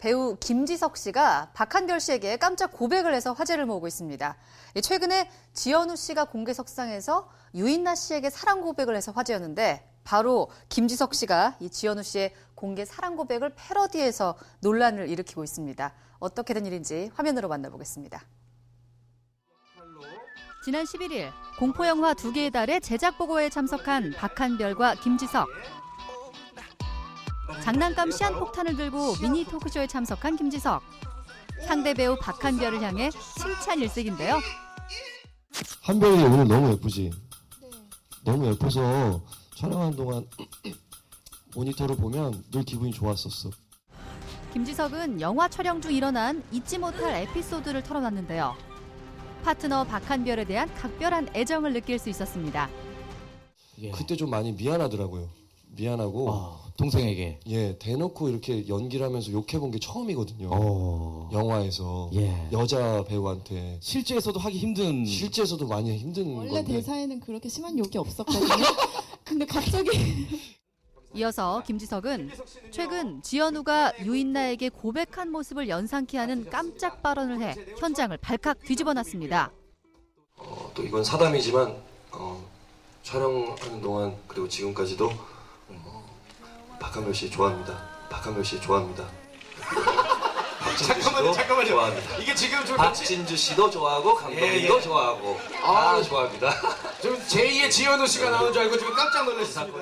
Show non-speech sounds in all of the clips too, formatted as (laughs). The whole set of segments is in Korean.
배우 김지석 씨가 박한별 씨에게 깜짝 고백을 해서 화제를 모으고 있습니다. 최근에 지현우 씨가 공개석상에서 유인나 씨에게 사랑 고백을 해서 화제였는데 바로 김지석 씨가 이 지현우 씨의 공개 사랑 고백을 패러디해서 논란을 일으키고 있습니다. 어떻게 된 일인지 화면으로 만나보겠습니다. 지난 11일 공포영화 두 개의 달에 제작 보고에 참석한 박한별과 김지석. 장난감 시한폭탄을 들고 미니 토크쇼에 참석한 김지석. 상대 배우 박한별을 향해 칭찬 일색인데요. 한별이 오늘 너무 예쁘지? 너무 예뻐서 촬영하는 동안 (clears throat) 모니터를 보면 늘 기분이 좋았었어. 김지석은 영화 촬영 중 일어난 잊지 못할 에피소드를 털어놨는데요. 파트너 박한별에 대한 각별한 애정을 느낄 수 있었습니다. 예. 그때 좀 많이 미안하더라고요. 미안하고 어, 동생에게. 예 대놓고 이렇게 연기를 하면서 욕해본 게 처음이거든요. 어. 영화에서 예. 여자 배우한테 실제에서도 하기 힘든. 실제에서도 많이 힘든 원래 건데 대사에는 그렇게 심한 욕이 없었거든요. (laughs) 근데 갑자기 (laughs) 이어서 김지석은 최근 지현우가 유인나에게 고백한 모습을 연상케 하는 깜짝 발언을 해 현장을 발칵 뒤집어놨습니다. 어, 또 이건 사담이지만 어, 촬영하는 동안 그리고 지금까지도 어, 박한별 씨 좋아합니다. 박한별 씨 좋아합니다. (laughs) 잠깐만요, 잠깐만요. 좋아합니다. 이게 지금 좀 박진주 씨도 좋아하고 강동민도 예, 예. 좋아하고 아, 다 좋아합니다. (laughs) 좀 제2의 지현우 씨가 나온 줄 알고 지금 깜짝 놀랐습니다.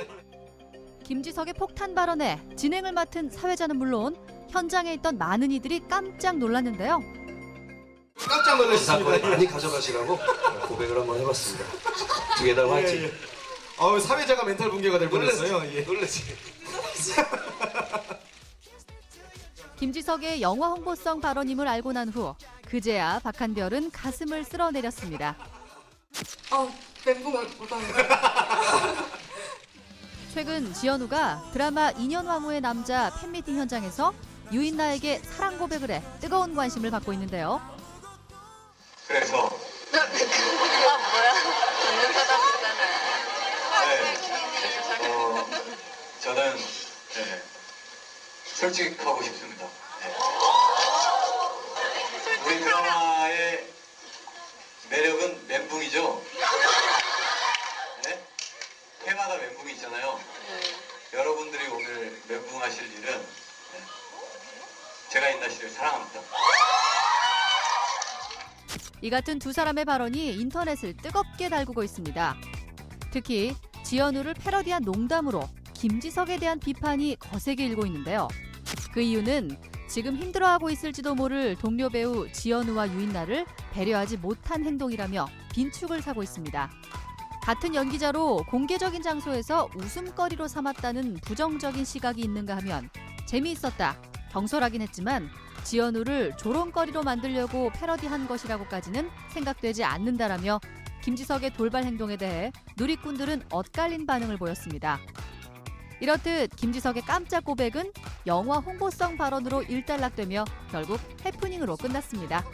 김지석의 폭탄 발언에 진행을 맡은 사회자는 물론 현장에 있던 많은 이들이 깜짝 놀랐는데요. 깜짝 놀랐습니다. 많이 가져가시라고 고백을 한번 해봤습니다. 두개다 예, 화이팅. 예. 어우 사회자가 멘탈 붕괴가 될 뻔했어요. 예. 놀라지. 김지석의 영화 홍보성 발언임을 알고 난 후 그제야 박한별은 가슴을 쓸어내렸습니다. 어, 멘붕을 못합니다. (laughs) 최근 지현우가 드라마 인연왕후의 남자 팬미팅 현장에서 유인나에게 사랑 고백을 해 뜨거운 관심을 받고 있는데요. 그래서 아, 뭐야? 네, 어, 저는 네, 솔직하고 싶습니다. 네. 우리 드라마의 매력은 멘붕이죠. 네? 테마가 멘붕이 있잖아요. 여러분들이 오늘 멘붕하실 일은 네, 제가 인나 씨를 사랑합니다. 이 같은 두 사람의 발언이 인터넷을 뜨겁게 달구고 있습니다. 특히 지현우를 패러디한 농담으로 김지석에 대한 비판이 거세게 일고 있는데요. 그 이유는 지금 힘들어하고 있을지도 모를 동료 배우 지현우와 유인나를 배려하지 못한 행동이라며 빈축을 사고 있습니다. 같은 연기자로 공개적인 장소에서 웃음거리로 삼았다는 부정적인 시각이 있는가 하면 재미있었다, 경솔하긴 했지만 지현우를 조롱거리로 만들려고 패러디한 것이라고까지는 생각되지 않는다라며 김지석의 돌발 행동에 대해 누리꾼들은 엇갈린 반응을 보였습니다. 이렇듯 김지석의 깜짝 고백은 영화 홍보성 발언으로 일단락되며 결국 해프닝으로 끝났습니다.